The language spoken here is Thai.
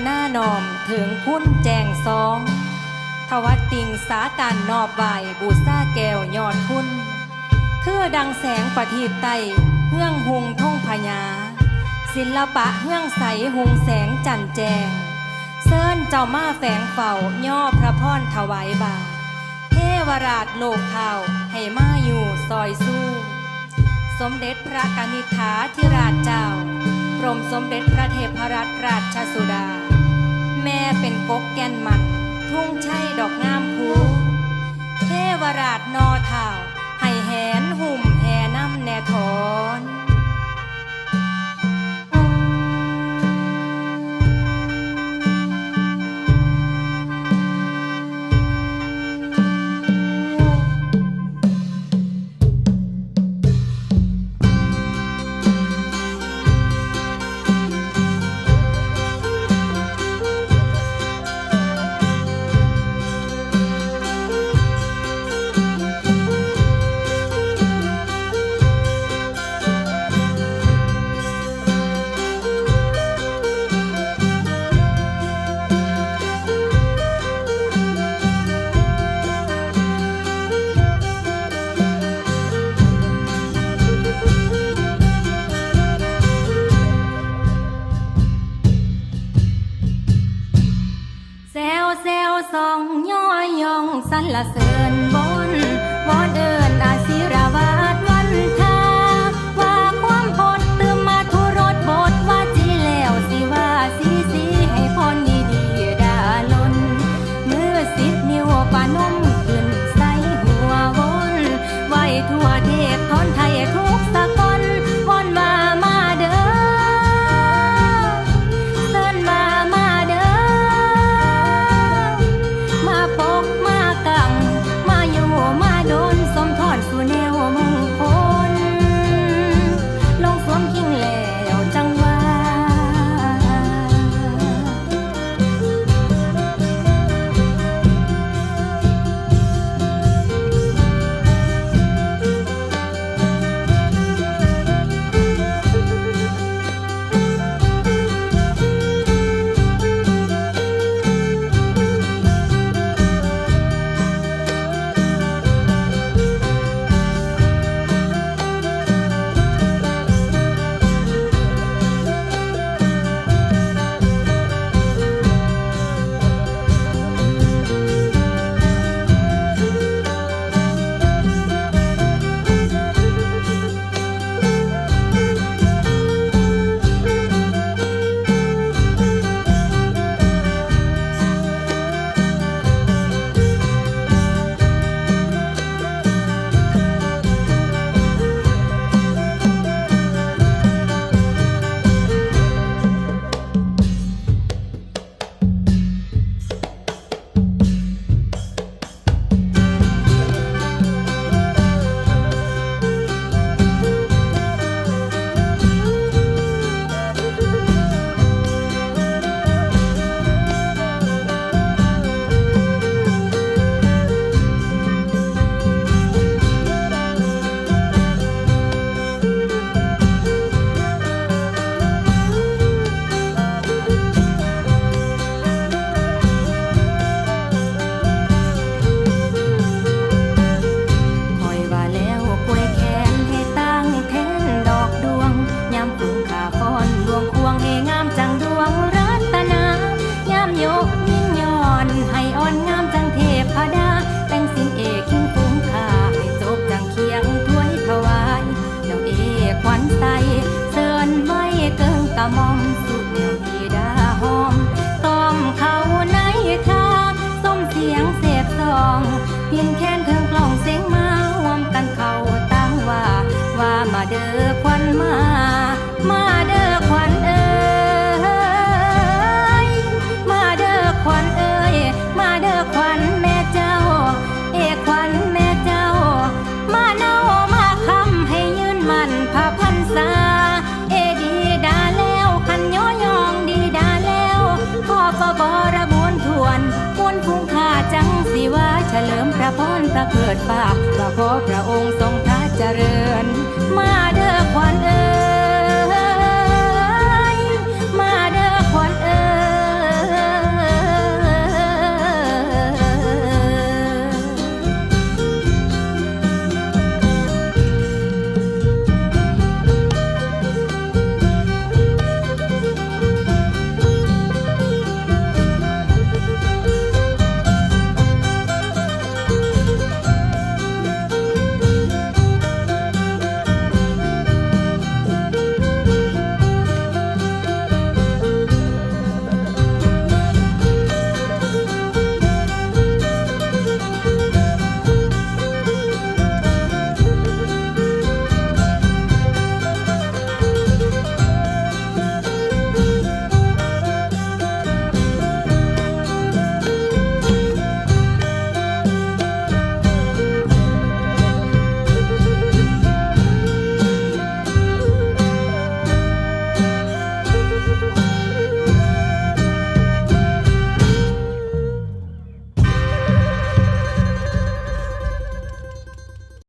ทนานอมถึงคุณแจงสองทวัดติงสาการนอบไหวบูซาแก้วยอดคุณคือดังแสงประทีปไตเฮื่องหุงท่องพญา ศิลปะเฮื่องใสหุงแสงจันแจง เซินเจ้ามาแฝงเฝ้าย่อพระพรถวายบาเทวราชโลกข่าให้มาอยู่ซอยสู้ สมเด็จพระกนิษฐาธิราชเจ้ากรมสมเด็จพระเทพรัตนราชสุดา เป็นกกแก่นมันทุ่งชัยดอกงามคูเทวราชนอเท่าให้แหนหุ่มแห่น้ำแน่ถอ แซวสองย่อยยองสรรเสริญบนวอนเอิญอาศิราวาสวันทาว่าความพดเติมมาทุรสบทว่าจีแล้วสิว่าสีสีให้พรดีดีดาลนมือสิบนิ้วปานมขึ้นใส่หัววนไหวทั่วเท องเพียงแค่เทิงกล่องเสียงมาหวมกันเขาตั้งว่า ว่ามาเด้อควันมา มาเด้อ พระเกิดฟ้าว่าขอพระองค์ทรงพระเจริญมาด